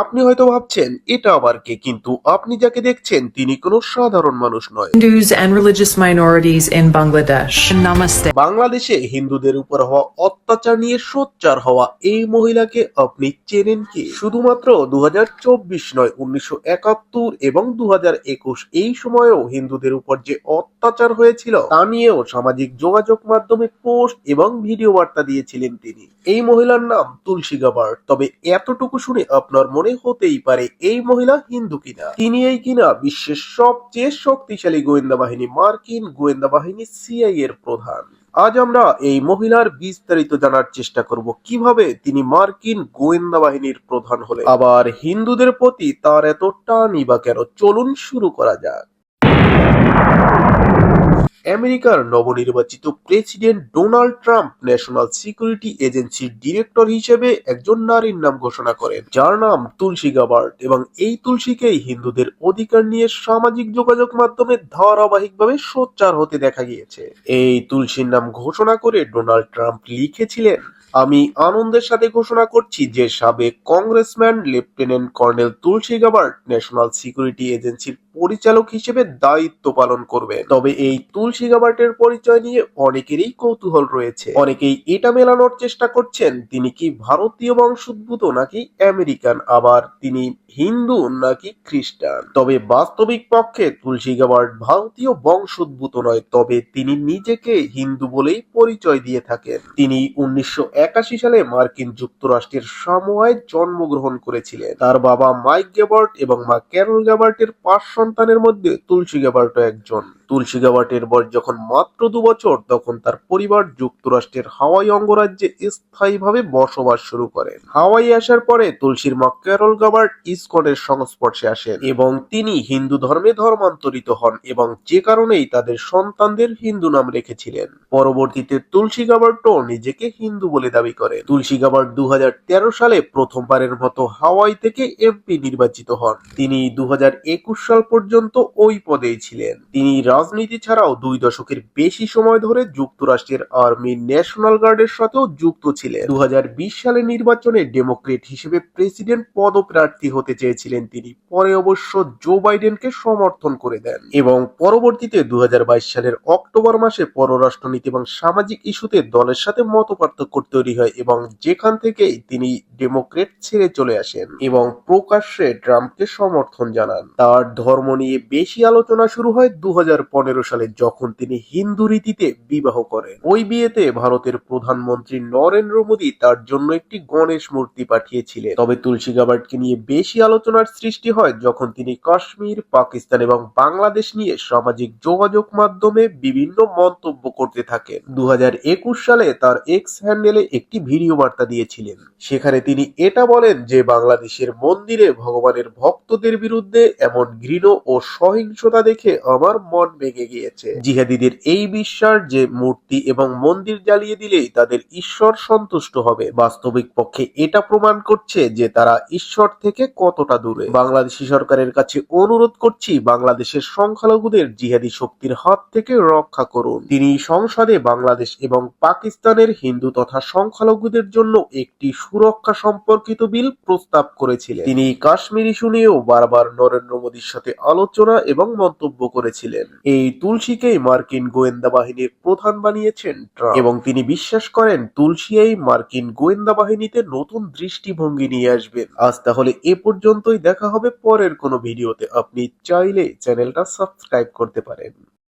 আপনি হয়তো ভাবছেন এটা আবার কে? কিন্তু আপনি যাকে দেখছেন তিনি কোনো সাধারণ মানুষ নয়। Hindus and religious minorities in Bangladesh. Namaste. বাংলাদেশে হিন্দুদের উপর হওয়া অত্যাচার নিয়ে সোচ্চার হওয়া এই মহিলাকে আপনি চেনেন কি? শুধুমাত্র দু নয় উনিশশো একাত্তর এবং দু হাজার একুশ এই সময়েও হিন্দুদের উপর যে অত্যাচার হয়েছিল তা নিয়েও সামাজিক যোগাযোগ মাধ্যমে পোস্ট এবং ভিডিও বার্তা দিয়েছিলেন তিনি। এই মহিলার নাম তুলসী গাবার তবে এতটুকু শুনে আপনার মনে হতেই পারে এই মহিলা হিন্দু কিনা। তিনি এই কিনা বিশ্বের সবচেয়ে শক্তিশালী গোয়েন্দা বাহিনী মার্কিন গোয়েন্দা বাহিনী সিআই এর প্রধান। আজ আমরা এই মহিলার বিস্তারিত জানার চেষ্টা করব কীভাবে তিনি মার্কিন গোয়েন্দা বাহিনীর প্রধান হলেন। আবার হিন্দুদের প্রতি তার এত টানই বা কেন চলুন শুরু করা যাক। আমেরিকার নবনির্বাচিত president Donald Trump national security এজেন্সির ডিরেক্টর হিসেবে একজন নারীর নাম ঘোষণা করেন। যার নাম তুলসী গাবার্ট এবং এই তুলসীকেই হিন্দুদের অধিকার নিয়ে সামাজিক যোগাযোগ মাধ্যমে ধারাবাহিকভাবে সোচ্চার হতে দেখা গিয়েছে। এই তুলসীর নাম ঘোষণা করে ডোনাল্ড ট্রাম্প লিখেছিলেন আমি আনন্দের সাথে ঘোষণা করছি যে সাবেক congressman, lieutenant colonel Tulsi Gabbard national security এজেন্সির পরিচালক হিসেবে দায়িত্ব পালন করবে তবে এই তুলসী গাবার্টের পরিচয় নিয়ে অনেকেরই কৌতূহল রয়েছে। অনেকেই এটা মেলানোর চেষ্টা করছেন, তিনি কি ভারতীয় বংশোদ্ভূত নাকি আমেরিকান? আবার তিনি হিন্দু নাকি খ্রিস্টান? তবে বাস্তবিক পক্ষে তুলসী গাবার্ট ভারতীয় বংশোদ্ভূত নয়, তবে তিনি নিজেকে হিন্দু বলেই পরিচয় দিয়ে থাকেন। তিনি উনিশশো একাশি সালে মার্কিন যুক্তরাষ্ট্রের সামোয়ায় জন্মগ্রহণ করেছিলেন। তার বাবা মাইক গেবার্ট এবং মা ক্যারল গেবার্টের পাঁচ সন্তানের মধ্যে তুলসী গেবার্ট একজন। তুলসী গ্যাবার্টের বয়স যখন মাত্র দু বছর, তখন তার পরিবার যুক্তরাষ্ট্রের হাওয়াই অঙ্গরাজ্যে স্থায়ীভাবে বসবাস শুরু করেন। হাওয়াই আসার পরে তুলসীর মা ক্যারল গাবার্ট ইসকনের সংস্পর্শে আসেন এবং তিনি হিন্দু ধর্মে ধর্মান্তরিত হন এবং যে কারণেই তাদের সন্তানদের হিন্দু নাম রেখেছিলেন। পরবর্তীতে তুলসী গাবার্টও নিজেকে হিন্দু বলে দাবি করে তুলসী গাবার্ট দু হাজার তেরো সালে প্রথমবারের মতো হাওয়াই থেকে এমপি নির্বাচিত হন। তিনি দু হাজার একুশ সাল পর্যন্ত ওই পদেই ছিলেন। তিনি রাজনীতি ছাড়াও দুই দশকের বেশি সময় ধরে যুক্তরাষ্ট্রের আর্মি ন্যাশনাল গার্ডের সাথেও যুক্ত ছিলেন। দু সালে নির্বাচনে ডেমোক্রেট হিসেবে প্রেসিডেন্ট পদপ্রার্থী হতে চেয়েছিলেন তিনি। পরে অবশ্য জো বাইডেনকে সমর্থন করে দেন। এবং পরবর্তীতে দু হাজার বাইশ সালের অক্টোবর মাসে পররাষ্ট্রনীতি এবং সামাজিক ইস্যুতে দলের সাথে মত পার্থক্য তৈরি হয় এবং যেখান থেকেই তিনি ডেমোক্রেট ছেড়ে চলে আসেন এবং প্রকাশ্যে ট্রাম্পকে সমর্থন জানান। তার ধর্ম নিয়ে বেশি আলোচনা শুরু হয় দু সালে যখন তিনি হিন্দু রীতিতে বিবাহ করেন। ওই বিয়েতে ভারতের প্রধানমন্ত্রী নরেন্দ্র মোদী তার জন্য একটি গণেশ মূর্তি পাঠিয়েছিলেন। তবে তুলসী গাবার্টকে নিয়ে বেশি আলোচনার সৃষ্টি হয় যখন তিনি কাশ্মীর, পাকিস্তান এবং বাংলাদেশ নিয়ে সামাজিক যোগাযোগ মাধ্যমে বিভিন্ন মন্তব্য করতে থাকেন। দু হাজার একুশ সালে তার এক্স হ্যান্ডেলে একটি ভিডিও বার্তা দিয়েছিলেন। সেখানে তিনি এটা বলেন যে, বাংলাদেশের মন্দিরে ভগবানের ভক্তদের বিরুদ্ধে এমন ঘৃণ ও সহিংসতা দেখে আমার মন ভেঙে গিয়েছে। জিহাদিদের এই বিশ্বাস যে মূর্তি এবং মন্দির জ্বালিয়ে দিলেই তাদের ঈশ্বর সন্তুষ্ট হবে। বাস্তবিক পক্ষে এটা প্রমাণ করছে যে তারা ঈশ্বর থেকে কতটা দূরে। বাংলাদেশি সরকারের কাছে অনুরোধ করছি, বাংলাদেশের সংখ্যালঘুদের জিহাদি শক্তির হাত থেকে রক্ষা করুন। তিনি সংসদে বাংলাদেশ এবং পাকিস্তানের হিন্দু তথা সংখ্যালঘুদের জন্য একটি সুরক্ষা সম্পর্কিত বিল প্রস্তাব করেছিলেন। তিনি কাশ্মীর ইস্যু নিয়েও বারবার নরেন্দ্র মোদীর সাথে আলোচনা এবং মন্তব্য করেছিলেন। এই তুলসীকেই মার্কিন গোয়েন্দা বাহিনীর প্রধান বানিয়েছেন ট্রাম্প। এবং তিনি বিশ্বাস করেন তুলসী এই মার্কিন গোয়েন্দা বাহিনীতে নতুন দৃষ্টিভঙ্গি নিয়ে আসবেন। আজ তাহলে এ পর্যন্তই দেখা হবে পরের কোনো ভিডিওতে। আপনি চাইলে চ্যানেলটা সাবস্ক্রাইব করতে পারেন।